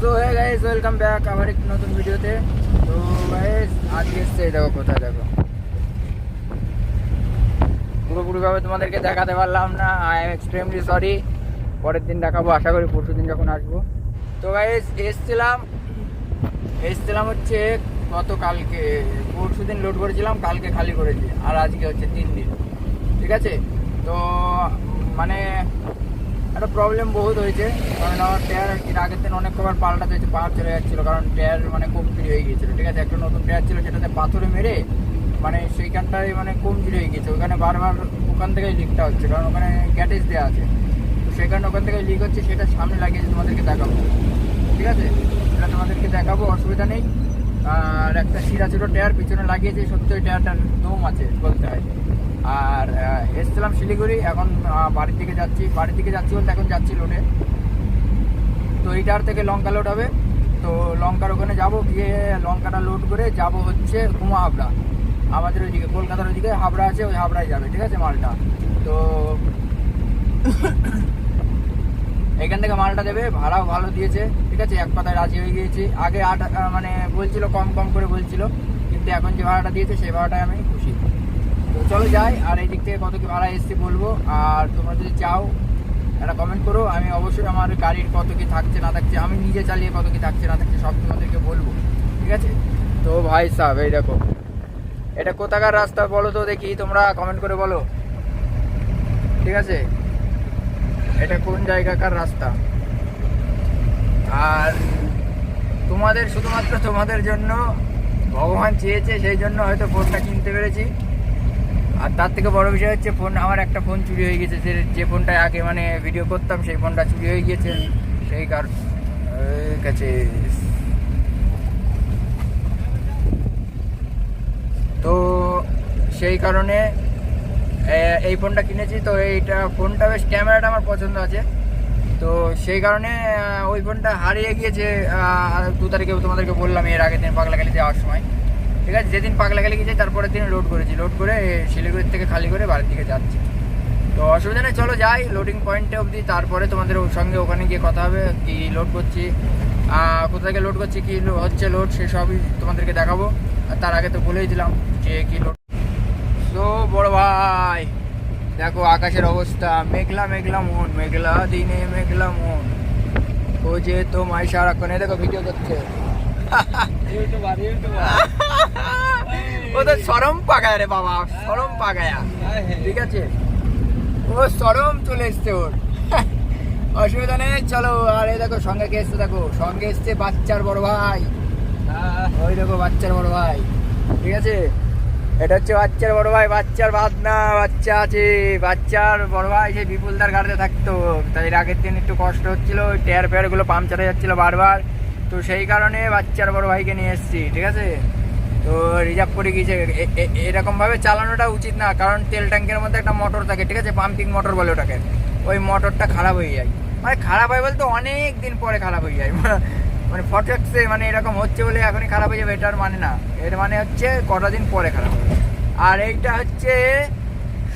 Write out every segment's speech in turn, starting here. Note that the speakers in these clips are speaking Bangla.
সো হ্যাঁ গাইস ওয়েলকাম ব্যাক আবার একটি নতুন ভিডিওতে। তো গাইস আজকে এসছে দেখো, কোথায় দেখো? পুরোপুরিভাবে তোমাদেরকে দেখাতে পারলাম না। আই এম এক্সট্রিমলি সরি পরের দিন দেখাবো, আশা করি পরশু দিন যখন আসব। তো গাইস এসছিলাম। এসছিলাম হচ্ছে গতকালকে। পরশু দিন লোড করেছিলাম, কালকে খালি করেছি। আর আজকে হচ্ছে তিন দিন। ঠিক আছে? তো মানে একটা প্রবলেম বহুত হয়েছে। কারণ আমার টায়ার এর আগের দিন অনেক কবার পাল্টাতে হয়েছে, পাহাড় চলে যাচ্ছিল, কারণ টায়ার মানে কমজুরি হয়ে গিয়েছিল, ঠিক আছে? একটা নতুন টায়ার ছিল, সেটাতে পাথরে মেরে মানে সেইখানটায় মানে কমজুরি হয়ে গিয়েছে। ওখানে বারবার ওখান থেকেই লিকটা হচ্ছে, কারণ ওখানে গ্যাটেজ দেওয়া আছে। তো কারণে ওখান থেকে লিক হচ্ছে, সেটা সামনে লাগিয়েছে তোমাদেরকে দেখাবো, ঠিক আছে? সেটা তোমাদেরকে দেখাবো, অসুবিধা নেই। আর একটা শিরা ছোটো টায়ার পিছনে লাগিয়েছে সত্যি টায়ারটার দম আছে বলতে হয়। আর এসছিলাম শিলিগুড়ি, এখন বাড়ির দিকে যাচ্ছি। বাড়ির দিকে যাচ্ছি বলতে এখন যাচ্ছি লোডে তো এইটার থেকে লঙ্কা লোড হবে। তো লঙ্কার ওখানে যাব, গিয়ে লঙ্কাটা লোড করে যাব হচ্ছে কুমা হাবড়া। আমাদের ওইদিকে, কলকাতার ওইদিকে হাবড়া আছে, ওই হাবড়ায় যাবে, ঠিক আছে, মালটা? তো এখান থেকে মালটা দেবে, ভাড়াও ভালো দিয়েছে, ঠিক আছে, এক কথায় রাজি হয়ে গিয়েছি। আগে আট মানে বলছিল, কম কম করে বলছিল। কিন্তু এখন যে ভাড়াটা দিয়েছে, সেই ভাড়াটায় আমি তো চলো যাই, আর এই দিক থেকে কত কি ভাড়া এসছে বলব। আর তোমরা যদি চাও, একটা কমেন্ট করো। আমি অবশ্যই আমার গাড়ির কত কি থাকছে, না থাকছে, আমি নিজে চালিয়ে কত কি থাকছে, না থাকছে, সব তোমাদেরকে বলব। ঠিক আছে? তো ভাই সাহেব, এই দেখো। এটা কোথাকার রাস্তা বলো তো দেখি, তোমরা কমেন্ট করে বলো। ঠিক আছে? এটা কোন জায়গাকার রাস্তা? আর তোমাদের, শুধুমাত্র তোমাদের জন্য ভগবান চেয়েছে, সেই জন্য হয়তো ফোনটা কিনতে পেরেছি। আর তার থেকে বড় বিষয় হচ্ছে ফোন, আমার একটা ফোন চুরি হয়ে গেছে, যে যে ফোনটা আগে মানে ভিডিও করতাম, সেই ফোনটা চুরি হয়ে গিয়েছে। সেই কারণ কাছে। তো সেই কারণে এই ফোনটা কিনেছি। তো এইটা, ফোনটা বেশ ক্যামেরাটা আমার পছন্দ আছে। তো সেই কারণে ওই ফোনটা হারিয়ে গিয়েছে দু তারিখে তোমাদেরকে বললাম, এর আগের দিন পাগলা পাগলাখালি যাওয়ার সময়। ঠিক আছে? যেদিন পাগলাখালি গেছে তারপরের দিন লোড করেছি। লোড করে শিলিগুড়ির থেকে খালি করে বাড়ির দিকে যাচ্ছি। তো অসুবিধা নেই, চলো যাই। লোডিং পয়েন্টে অবধি তারপরে তোমাদের ওর সঙ্গে ওখানে গিয়ে কথা হবে, কি লোড করছি কোথা থেকে লোড করছি, কি হচ্ছে লোড সেসবই তোমাদেরকে দেখাবো। আর তার আগে তো বলেই দিলাম যে কি লোড সো বড় ভাই, দেখো আকাশের অবস্থা। মেঘলা মেঘলা মন, মেঘলা দিনে মেঘলা মন। ও যে তোমায় সারাক্ষণ এই দেখো ভিডিও করছে ও তো সরম পাকায় রে বাবা, সরম পাকায়া ঠিক আছে? ও সরম চলে এসছে ওর। অসুবিধা নেই, চলো। আর এই দেখো, সঙ্গে কে এসছে দেখো? সঙ্গে এসছে বাচ্চার বড় ভাই। ওই দেখো, বাচ্চার বড় ভাই। ঠিক আছে? এটা হচ্ছে বাচ্চার বড় ভাই, বাচ্চার বাদ না বাচ্চা আছে। বাচ্চার বড় ভাই সেই বিপুলদার গাড়িতে থাকতো। তাই আগের দিন একটু কষ্ট হচ্ছিল টায়ার ফেয়ারগুলো পাংচার যাচ্ছিল বারবার। তো সেই কারণে বাচ্চার বড় ভাইকে নিয়ে এসেছি, ঠিক আছে? তো রিজার্ভ করে গিয়েছে। এরকমভাবে চালানোটা উচিত না, কারণ তেল ট্যাঙ্কের মধ্যে একটা মোটর থাকে, ঠিক আছে? পাম্পিং মোটর বলে ওটাকে। ওই মোটরটা খারাপ হয়ে যায়। মানে খারাপ হয় বলতে অনেক দিন পরে খারাপ হয়ে যায়। মানে ফটেক্সে মানে এরকম হচ্ছে বলে এখনই খারাপ হয়ে যাবে, এটার মানে না। এর মানে হচ্ছে কটা দিন পরে খারাপ আর এইটা হচ্ছে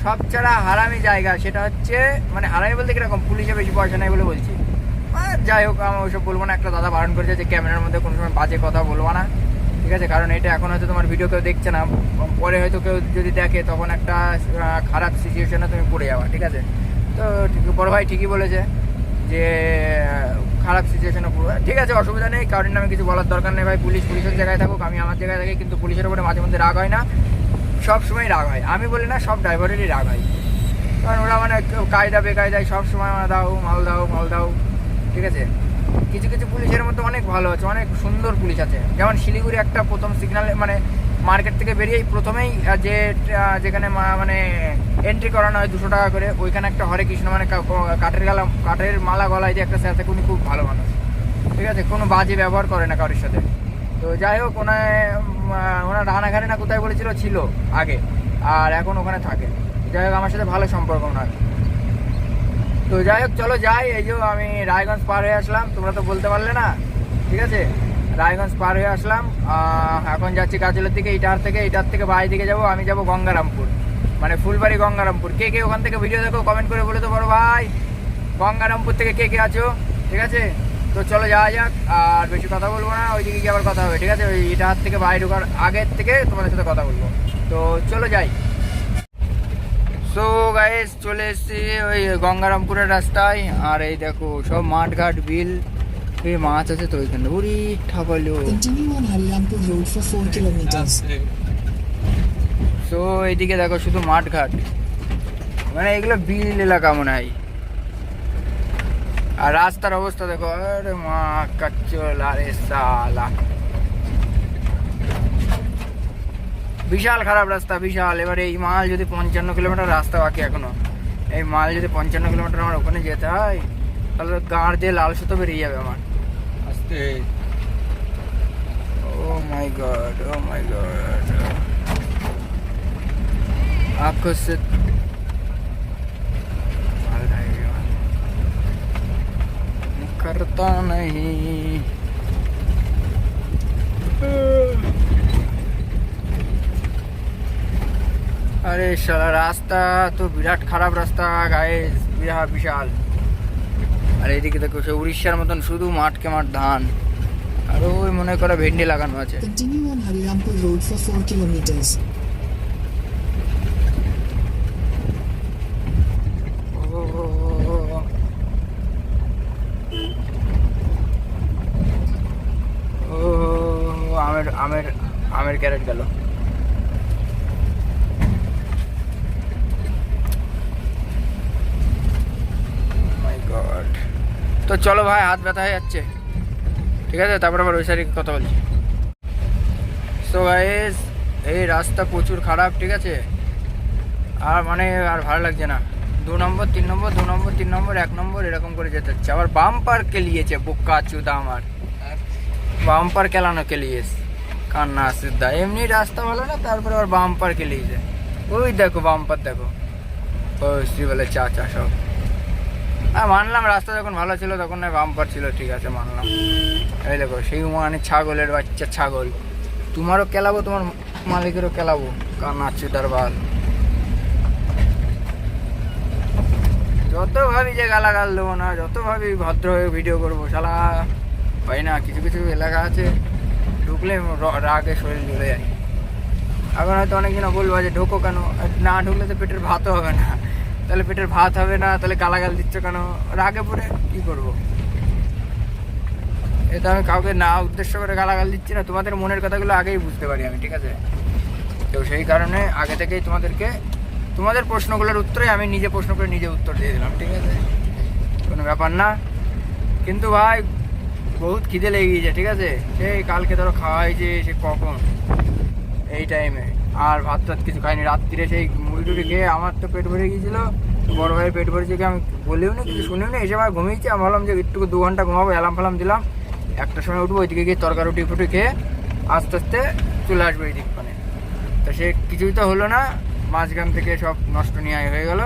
সব হারামি জায়গা, সেটা হচ্ছে মানে হারামি বলতে কীরকম? পুলিশে বেশি পয়সা নেই বলে বলছি। যাই হোক, আমি ওইসব বলব না। একটা দাদা বারণ করেছে যে ক্যামেরার মধ্যে কোনো সময় বাজে কথা বলব না। ঠিক আছে? কারণ এটা এখন হয়তো তোমার ভিডিও কেউ দেখছে না। পরে হয়তো কেউ যদি দেখে, তখন একটা খারাপ সিচুয়েশনে তুমি পড়ে যাওয়া ঠিক আছে? তো বড় ভাই ঠিকই বলেছে যে, খারাপ সিচুয়েশনে পড়বে ঠিক আছে, অসুবিধা নেই। কারণ আমি কিছু বলার দরকার নেই ভাই। পুলিশ পুলিশের জায়গায় থাকুক, আমি আমার জায়গায় থাকি। কিন্তু পুলিশের উপরে মাঝে মধ্যে রাগ হয় না। সব সময় রাগ হয়। আমি বলি না, সব ড্রাইভারেরই রাগ হয়। কারণ ওরা মানে কায়দা বেকায়দায় সব সময় মানে দাও, মাল দাও মাল দাও। ঠিক আছে? কিছু কিছু পুলিশের মধ্যে অনেক ভালো আছে, অনেক সুন্দর পুলিশ আছে। যেমন শিলিগুড়ি একটা প্রথম সিগনালে মানে মার্কেট থেকে বেরিয়েই প্রথমেই যে যেখানে মানে এন্ট্রি করানো হয় দুশো টাকা করে, ওইখানে একটা হরে কৃষ্ণ মানে কাঠের গালা, কাঠের মালা গলায় যে একটা স্যার থাকে উনি খুব ভালো মানুষ। ঠিক আছে? কোনো বাজে ব্যবহার করে না কারোর সাথে। তো যাই হোক, ওনায় ওনার রানাঘাটে না কোথায় বলেছিল, ছিল আগে, আর এখন ওখানে থাকে। যাই হোক, আমার সাথে ভালো সম্পর্ক ওনার। তো যাই হোক, চলো যাই। এই যে আমি রায়গঞ্জ পার হয়ে আসলাম। তোমরা তো বলতে পারলে না। ঠিক আছে? রায়গঞ্জ পার হয়ে আসলাম। এখন যাচ্ছি কাজলের দিকে, ইটার থেকে। ইটার থেকে বাড়ি দিকে যাব। আমি যাব গঙ্গারামপুর। মানে ফুলবাড়ি গঙ্গারামপুর। কে কে ওখান থেকে ভিডিও দেখো কমেন্ট করে বলে তো বড় ভাই। গঙ্গারামপুর থেকে কে কে আছো? ঠিক আছে? তো চলো যাওয়া যাক। আর বেশি কথা বলব না। ওইদিকে গিয়ে আবার কথা হবে। ঠিক আছে? ওই হাত থেকে বাইরে ঢোকার আগের থেকে তোমাদের সাথে কথা বলব। তো চলো যাই। সো গাইস চলে এসেছি ওই গঙ্গারামপুরের রাস্তায়। আর এই দেখো সব মাঠঘাট বিল এই মাছ আছে তো ওইখানে। উড়ি ঠাপালো Continue on Harirampur Road for 4 kilometers. So এইদিকে দেখো শুধু মাঠঘাট। মানে এগুলো বিল এলাকা মনে হয়। আর রাস্তার অবস্থা দেখো আরে মা কাচ্চল আরে সালা। বিশাল খারাপ রাস্তা বিশাল এবারে এই মাল যদি পঞ্চান্ন কিলোমিটার রাস্তা বাকি এখনো এই মাল যদি পঞ্চান্ন কিলোমিটার আমার ওখানে যেতে হয় তাহলে গাঁড় দিয়ে লাল সুতো বেরিয়ে যাবে আমার আস্তে oh my god oh my god आपको से करता नहीं আরে রাস্তা তো বিরাট খারাপ রাস্তা গায়ে বিরাট বিশাল আর এদিকে দেখো সে উড়িষ্যার মতন শুধু মাঠকে মাঠ ধান আর ওই মনে করে ভেন্ডি লাগানো আছে Continue on Harirampur Road for 4 kilometers. ও ও আমের আমের আমের ক্যারেট গেল মাই গড তো চলো ভাই, হাত ব্যথা হয়ে যাচ্ছে। ঠিক আছে? তারপর আবার ওই সাইডে কথা বলছি। সো গাইস এই রাস্তা প্রচুর খারাপ, ঠিক আছে? আর মানে আর ভালো লাগছে না। দু নম্বর, তিন নম্বর, দু নম্বর, তিন নম্বর, এক নম্বর, এরকম করে যেতে হচ্ছে। আবার বাম্পার কেলিয়েছে, বোকা চুদা আমার। বাম্পার কেলানো কেলিয়েস কান্না সিদ্ধা এমনি রাস্তা ভালো না, তারপরে আবার বাম্পার কেলিয়েছে। ওই দেখো বাম্পার দেখো। ওই শ্রী বলে চা চা সব। হ্যাঁ মানলাম, রাস্তা যখন ভালো ছিল তখন না বাম্পার ছিল, ঠিক আছে, মানলাম। এই দেখো, সেই মানে ছাগলের বাচ্চা, ছাগল। তোমারও কেলাবো, তোমার মালিকেরও কেলাবো কান্না চুদার বাল। যত ভাবি যে গালাগাল দেবো না, যত ভাবি ভদ্র হয়ে ভিডিও করব, শালা। হয় না, কিছু কিছু এলাকা আছে, ঢুকলে রাগে শরীর জ্বলে যায়। এখন হয়তো অনেকজন বলব যে, ঢোকো কেন? না ঢুকলে তো পেটের ভাতও হবে না। তাহলে পেটের ভাত হবে না, তাহলে গালাগাল দিচ্ছ কেন? রাগে পড়ে কি করব? এটা আমি কাউকে না উদ্দেশ্য করে গালাগাল দিচ্ছি না, তোমাদের মনের কথাগুলো আগেই বুঝতে পারি আমি, ঠিক আছে? তো সেই কারণে আগে থেকেই তোমাদেরকে, তোমাদের প্রশ্নগুলোর উত্তরে আমি নিজে প্রশ্ন করে নিজে উত্তর দিয়ে দিলাম, ঠিক আছে? কোনো ব্যাপার না। কিন্তু ভাই, বহুত খিদে লেগে গিয়েছে, ঠিক আছে? সেই কালকে ধরো খাওয়া হয়েছে, সে কখন? এই টাইমে আর ভাত টাত কিছু খাইনি। রাত্রিরে সেই মুড়ি টুড়ি খেয়ে আমার তো পেট ভরে গিয়েছিল। বড় ভাইয়ের পেট ভরেছে কি আমি বলেও না, কিছু শুনেও না, এসে আমার ঘুমিয়েছি। আমি ভাবলাম যে একটু দু ঘণ্টা ঘুমাবো অ্যালার্ম ফ্যালাম দিলাম। একটার সময় উঠবো, ওইদিকে গিয়ে তরকারি রুটি ফুটি খেয়ে আস্তে আস্তে চলে আসব এই দিক মানে। তো সে কিছুই তো হলো না, মাঝখান থেকে সব নষ্ট নিয়ে হয়ে গেল।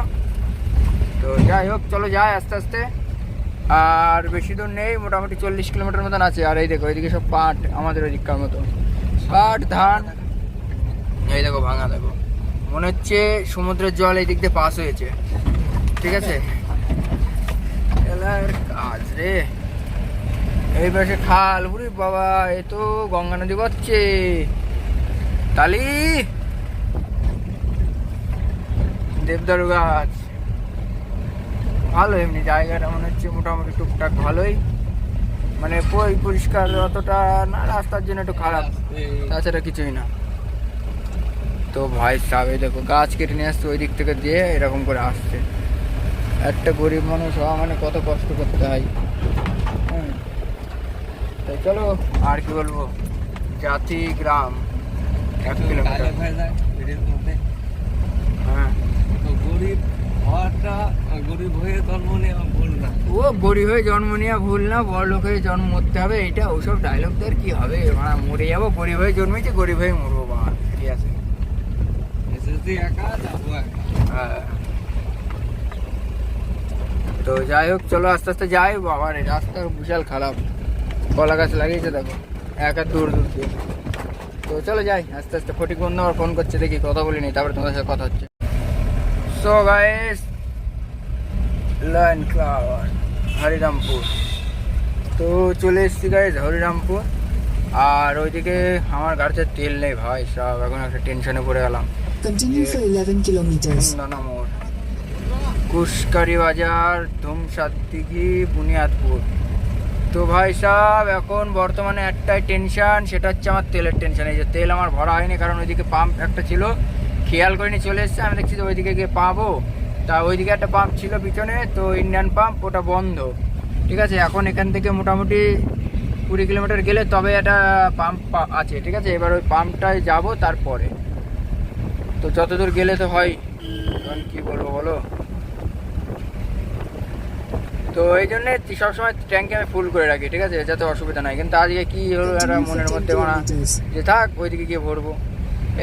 তো যাই হোক, চলো যাই আস্তে আস্তে। আর বেশি দূর নেই, মোটামুটি চল্লিশ কিলোমিটার মতন আছে। আর এই দেখো এইদিকে সব পাট, আমাদের ওই দিককার মতো। পাট, ধান এই দেখো ভাঙা দেখো। মনে হচ্ছে সমুদ্রের জল এই দিক দিয়ে পাস হয়েছে। ঠিক আছে? এলার কাজ রে। এই পাশে খাল বুড়ি বাবা এ তো গঙ্গা নদী বচ্ছে। তালি! দেবদারু গাছ। ভালো এমনি জায়গাটা মনে হচ্ছে মোটামুটি টুকটাক ভালোই। মানে পরিষ্কার অতটা না রাস্তার জন্য একটু খারাপ। তাছাড়া কিছুই না। তো ভাই সাহেব এই দেখো গাছ কেটে নিয়ে আসছে ওই দিক থেকে দিয়ে এরকম করে আসছে। একটা গরিব মানুষ হওয়া মানে কত কষ্ট করতে হয়। হ্যাঁ। তো চলো আর কি বলব? জাতি গ্রাম এক কিলোমিটার। হ্যাঁ। গরিব হওয়াটা গরিব হয়ে জন্ম নেওয়া ভুল না। ও গরিব হয়ে জন্ম নেওয়া ভুল না বড় লোক হয়ে জন্ম মরতে হবে এইটা ওসব ডায়লগদের কি হবে? মানে মরে যাব গরিব হয়ে জন্মেছি গরিব হয়ে মরবো বাবা ঠিক আছে এসএসসি একা যাব একা হ্যাঁ। তো যাই হোক, চলো আস্তে আস্তে যাই। বাবার রাস্তা বিশাল খারাপ। কলা গাছ লাগিয়েছে দেখো, এক দূর দূর দিয়ে। তো চলো যাই, আস্তে আস্তে ফটিক বন্ধু আমার ফোন করছে, দেখি কথা বলিনি, তারপরে তোমাদের সাথে কথা হচ্ছে। So guys line cloud Harirampur তো চলে এসেছি গাইজ হরিরামপুর আর ওইদিকে আমার গাড়িতে তেল নেই ভাই, সব এখন একটা টেনশনে পড়ে গেলাম। Continue for 11 kilometers. কুশকারি বাজার ধুমসাদ্দিঘি বুনিয়াদপুর তো ভাই সাহেব এখন বর্তমানে একটাই টেনশন সেটা হচ্ছে আমার তেলের টেনশন এই যে তেল আমার ভরা হয়নি, কারণ ওইদিকে পাম্প একটা ছিল, খেয়াল করিনি চলে এসছে, আমি দেখছি যে ওইদিকে গিয়ে পাবো তা ওইদিকে একটা পাম্প ছিল পিছনে, তো ইন্ডিয়ান পাম্প ওটা বন্ধ। ঠিক আছে, এখন এখান থেকে মোটামুটি কুড়ি কিলোমিটার গেলে তবে একটা পাম্প আছে, ঠিক আছে? এবার ওই পাম্পটায় যাব, তারপরে। তো যতদূর গেলে তো হয়। এখন কি বলব বলো? তো এই জন্যে সবসময় ট্যাঙ্কে আমি ফুল করে রাখি ঠিক আছে? যাতে অসুবিধা নাই। কিন্তু আজকে কি হলো একটা মনের মধ্যে মানা. যে থাক ওইদিকে গিয়ে ভরবো।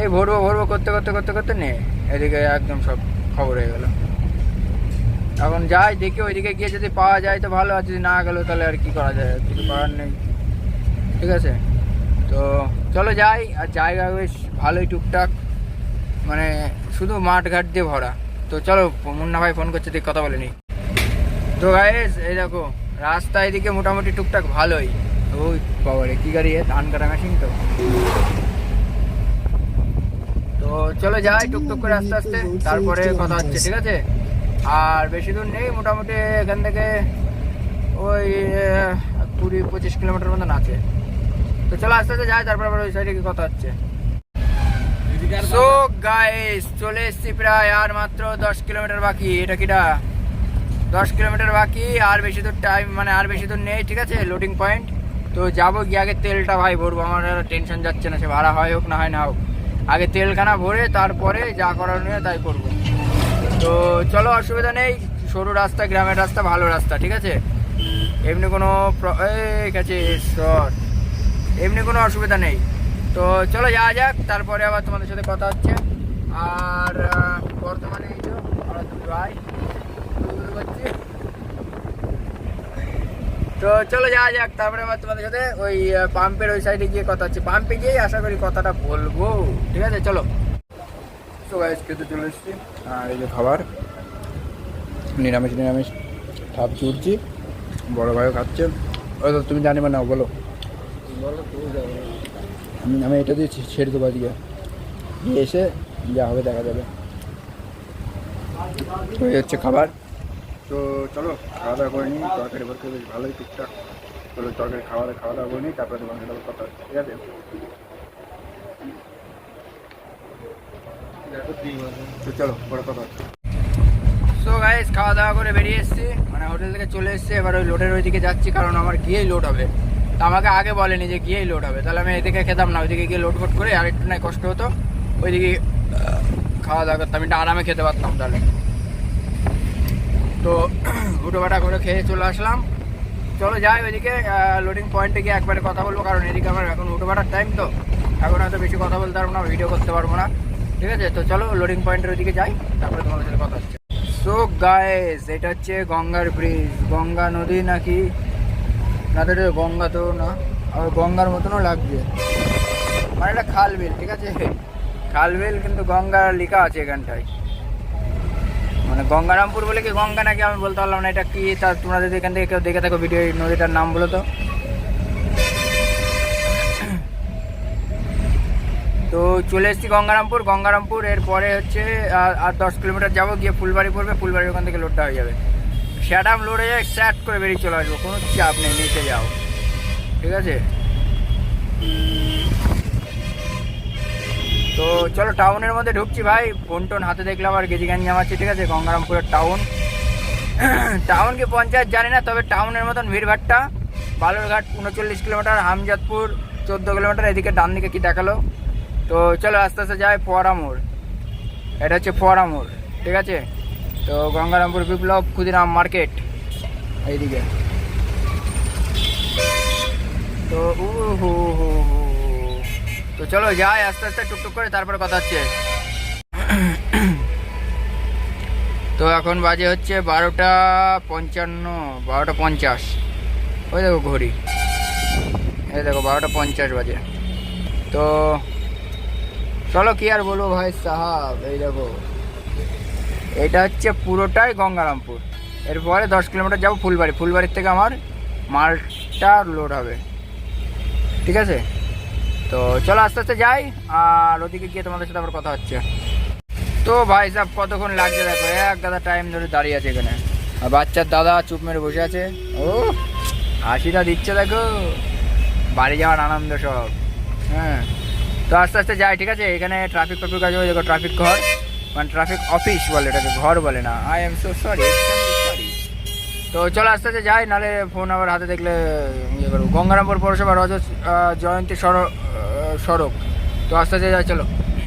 এই ভরবো ভরবো করতে করতে করতে করতে নে এদিকে একদম সব খবর হয়ে গেল। এখন যাই দেখি ওইদিকে গিয়ে যদি পাওয়া যায় তো ভালো আর যদি না গেলো তাহলে আর কি করা যায়? কিছু করার নেই। ঠিক আছে? তো চলো যাই আর জায়গা বেশ ভালোই টুকটাক। মানে শুধু মাঠ ঘাট দিয়ে ভরা। তো চলো, মুন্না ভাই ফোন করছে, দেখ কথা বলে নি। তো গাইস এই দেখো, রাস্তা এদিকে মোটামুটি টুকটাক ভালোই। ওই বাবারে, কি গাড়ি ধান কাটা মেশিন তো। তো চলো যাই টুকটুক করে আস্তে আস্তে, তারপরে কথা হচ্ছে, ঠিক আছে? আর বেশি দূর নেই, মোটামুটি এখান থেকে ওই কুড়ি পঁচিশ কিলোমিটার মতন আছে। তো চলো আস্তে আস্তে যাই, তারপরে ওই সাইডে কি কথা হচ্ছে। সো গাইস চলে এসছি প্রায় আর মাত্র দশ কিলোমিটার বাকি। এটা কিটা? দশ কিলোমিটার বাকি আর বেশি দূর টাইম মানে আর বেশি দূর নেই ঠিক আছে? লোডিং পয়েন্ট তো যাব গিয়ে আগে তেলটা ভাই ভরবো আমার আর টেনশন যাচ্ছে না সে ভাড়া হয় হোক না হয় না হোক। আগে তেলখানা ভরে তারপরে যা করার নিয়ে তাই করব। তো চলো অসুবিধা নেই। সরু রাস্তা গ্রামের রাস্তা ভালো রাস্তা ঠিক আছে? এমনি কোনো শর্ট এমনি কোনো অসুবিধা নেই। তো চলো যাওয়া যাক, তারপরে আবার তোমাদের সাথে কথা হচ্ছে। আর বর্তমানে এই তো আমরা। তো চলো যাওয়া যাক, তারপরে আবার তোমাদের সাথে ওই পাম্পের ওই সাইডে গিয়ে কথা হচ্ছে। পাম্পে গিয়ে আশা করি কথাটা বলব। ঠিক আছে, চলো। তো গাইজ খেতে চলে এসেছি। আর এই যে খাবার, নিরামিষ নিরামিষ। ভাবছি উঠছি বড় ভাইও খাচ্ছে। তুমি জানিবে না, বলো। বলো, তুমি আমি আমি এটা দিয়ে ছেড়ে দেবো আজকে। দিয়ে এসে যা হবে দেখা যাবে। তো এই হচ্ছে খাবার। তো চলো খাওয়া দাওয়া করে নিই। তরকারি ফরকারি বেশ ভালোই টুকটাক চলো তরকারি খাওয়া দাওয়া খাওয়া দাওয়া করে নিই তারপরে তোমার সাথে কথা ঠিক আছে? তো চলো পরে কথা সো গাইস খাওয়া দাওয়া করে বেরিয়ে এসেছি। মানে হোটেল থেকে চলে এসেছি। এবার ওই লোডের ওইদিকে যাচ্ছি কারণ আমার গিয়েই লোড হবে। তা আমাকে আগে বলেনি যে গিয়েই লোড হবে। তাহলে আমি এদিকে খেতাম না, ওইদিকে গিয়ে লোড ফোট করে আর একটু নাই কষ্ট হতো, ওইদিকে খাওয়া দাওয়া করতাম, একটু আরামে খেতে পারতাম তাহলে। তো হুটো বাটা করে খেয়ে চলে আসলাম। চলো যাই ওইদিকে লোডিং পয়েন্টে গিয়ে একবারে কথা বলব, কারণ এদিকে আমার এখন হুটো বাটার টাইম তো। এখন হয়তো বেশি কথা বলতে পারব না ভিডিও করতে পারব না। ঠিক আছে? তো চলো লোডিং পয়েন্টের ওইদিকে যাই, তারপরে তোমাদের সাথে কথা হচ্ছে। সো গায়েস এটা হচ্ছে গঙ্গার ব্রিজ গঙ্গা নদী নাকি? না তো গঙ্গা তো না, আর গঙ্গার মতনও লাগছে মানে এটা খাল বিল, ঠিক আছে? খাল বিল কিন্তু গঙ্গা লেখা আছে এখানটায়। মানে গঙ্গারামপুর বলে কি গঙ্গা নাকি আমি বলতে পারলাম না, এটা কি তা তোমরা যদি এখান থেকে কেউ দেখে থাকো ভিডিও নদীটার নাম বলো তো। তো চলে এসেছি গঙ্গারামপুর। গঙ্গারামপুর এরপরে হচ্ছে আর দশ কিলোমিটার যাব, গিয়ে ফুলবাড়ি পড়বে, ফুলবাড়ির ওখান থেকে লোডটা হয়ে যাবে। স্যাটাম লোড যায় স্যাট করে বেরিয়ে চলে আসব। কোনো চাপ নেই, নিচে যাও। ঠিক আছে? তো চলো টাউনের মধ্যে ঢুকছি ভাই। ফোন টোন হাতে দেখলাম আর গেজি গ্যাঞ্জাম আছে ঠিক আছে? গঙ্গারামপুরের টাউন। টাউন কি পঞ্চায়েত জানি না, তবে টাউনের মতন ভিড়ভাট্টা। বালুরঘাট উনচল্লিশ কিলোমিটার হামজাদপুর চোদ্দ কিলোমিটার, এদিকে ডান দিকে কি দেখাল? তো চলো আস্তে আস্তে যাই ফোয়ারা মোড় এটা হচ্ছে ফোয়ারা মোড় ঠিক আছে? তো গঙ্গারামপুর বিপ্লব ক্ষুদিরাম মার্কেট, এইদিকে। তো হু। তো চলো যাই, আস্তে আস্তে টুকটুক করে, তারপরে কথা হচ্ছে। তো এখন বাজে হচ্ছে বারোটা পঞ্চান্ন, বারোটা পঞ্চাশ। ওই দেখো ঘড়ি। এই দেখো বারোটা পঞ্চাশ বাজে। তো চলো কি আর বলব ভাই, সাহাব, এই দেখো। এটা হচ্ছে পুরোটাই গঙ্গারামপুর। এরপরে দশ কিলোমিটার যাব ফুলবাড়ি। ফুলবাড়ির থেকে আমার মালটা লোড হবে। ঠিক আছে? তো চলো আস্তে আস্তে যাই, আর ওদিকে গিয়ে তোমাদের সাথে আবার কথা হচ্ছে। তো ভাই সাহেব কতক্ষণ লাগছে দেখো? এক দাদা টাইম ধরে দাঁড়িয়ে আছে এখানে। আর বাচ্চার দাদা চুপ মেরে বসে আছে। ও হাসিটা দিচ্ছে দেখো। বাড়ি যাওয়ার আনন্দ সব। হ্যাঁ। তো আস্তে আস্তে যাই, ঠিক আছে? এখানে ট্রাফিক ফাফিক আছে দেখো ট্রাফিক ঘর। মানে ট্রাফিক অফিস বলে, এটাকে ঘর বলে না। I am so sorry sorry তো চলো আস্তে আস্তে যাই, নাহলে ফোন আবার হাতে দেখলে ইয়ে করব। গঙ্গারামপুর পৌরসভা রজ জয়ন্তী সড়ক সড়ক। তো আস্তে আস্তে যাই, চলো।